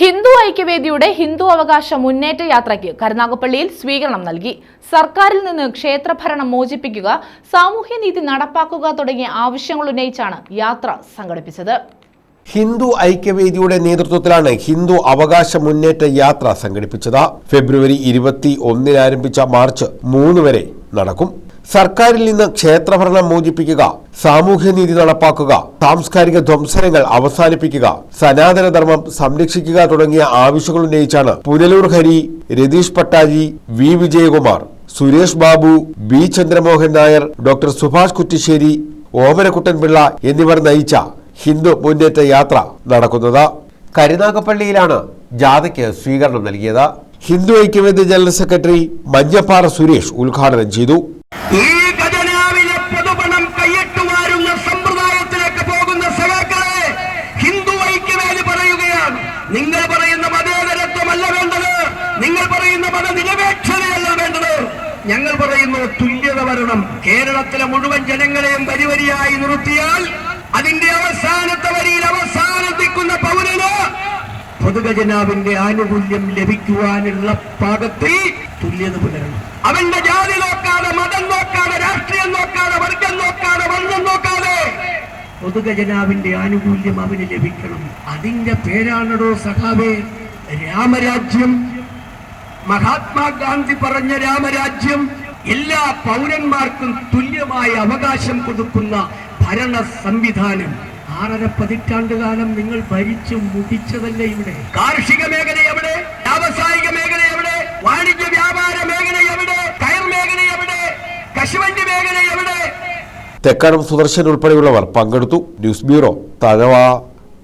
ഹിന്ദു ഐക്യവേദിയുടെ ഹിന്ദു അവകാശ മുന്നേറ്റ യാത്രയ്ക്ക് കരുനാഗപ്പള്ളിയിൽ സ്വീകരണം നൽകി. സർക്കാരിൽ നിന്ന് ക്ഷേത്രഭരണം മോചിപ്പിക്കുക സാമൂഹ്യനീതി നടപ്പാക്കുക തുടങ്ങിയ ആവശ്യങ്ങൾ ഉന്നയിച്ചാണ് യാത്ര സംഘടിപ്പിച്ചത്. ഹിന്ദു ഐക്യവേദിയുടെ നേതൃത്വത്തിലാണ് ഹിന്ദു അവകാശ മുന്നേറ്റ യാത്ര സംഘടിപ്പിച്ചത്. ഫെബ്രുവരി ഇരുപത്തി ഒന്നിന് ആരംഭിച്ച മാർച്ച് മൂന്ന് വരെ നടക്കും. സർക്കാരിൽ നിന്ന് ക്ഷേത്രഭരണം മോചിപ്പിക്കുക സാമൂഹ്യനീതി നടപ്പാക്കുക സാംസ്കാരിക ധ്വംസനങ്ങൾ അവസാനിപ്പിക്കുക സനാതനധർമ്മം സംരക്ഷിക്കുക തുടങ്ങിയ ആവശ്യങ്ങൾ ഉന്നയിച്ചാണ് Punalur Hari Ratheesh Pattaji V Vijayakumar Suresh Babu B Chandramohan Nair doctor Subhash Kuttissery Omanakuttan Pillai എന്നിവർ നയിച്ച ഹിന്ദു മുന്നേറ്റ യാത്ര നടക്കുന്നത്. കരുനാഗപ്പള്ളിയിലാണ് ജാഥയ്ക്ക് സ്വീകരണം നൽകിയത്. ഹിന്ദു ഐക്യവേദി ജനറൽ സെക്രട്ടറി മഞ്ഞപ്പാറ സുരേഷ് ഉദ്ഘാടനം ചെയ്തു. ഈ ഖജനാവിലെ പൊതുപണം കൈയിട്ടുവാരുന്ന സമ്പ്രദായത്തിലേക്ക് പോകുന്ന സഖാക്കളെ ഹിന്ദു ഐക്യവേദി പറയുകയാണ്. നിങ്ങൾ പറയുന്ന മതേതരത്വമല്ല വേണ്ടത്. നിങ്ങൾ പറയുന്ന മതനിരപേക്ഷതയല്ല വേണ്ടത്. ഞങ്ങൾ പറയുന്നു തുല്യത വരണം. കേരളത്തിലെ മുഴുവൻ ജനങ്ങളെയും വരിവരിയായി നിർത്തിയാൽ പൊതുഖജനാവിന്റെ ആനുകൂല്യം ലഭിക്കുവാനുള്ള പാകത്തിൽ തുല്യത പുലരണം. അവന്റെ ജാതി നോക്കാതെ മതം നോക്കാതെ രാഷ്ട്രീയം നോക്കാതെ വർഗം നോക്കാതെ വർണം നോക്കാതെ പൊതുഖജനാവിന്റെ ആനുകൂല്യം അവന് ലഭിക്കണം. അതിന്റെ പേരാണടോ സഖാവേ രാമരാജ്യം. മഹാത്മാഗാന്ധി പറഞ്ഞ രാമരാജ്യം എല്ലാ പൗരന്മാർക്കും തുല്യമായ അവകാശം കൊടുക്കുന്ന ഭരണ സംവിധാനം ആറര പതിറ്റാണ്ട് കാലം നിങ്ങൾ ഭരിച്ചു മുടിച്ചതല്ലേ ഇവിടെ? കാർഷിക മേഖല എവിടെ? വ്യാവസായിക മേഖല എവിടെ? വാണിജ്യ വ്യാപാര മേഖല എവിടെ? കയർ മേഖല എവിടെ? കശുവണ്ടി മേഖല എവിടെ? തെക്കാടം സുദർശൻ ഉൾപ്പെടെയുള്ളവർ പങ്കെടുത്തു. News bureau Thazhava.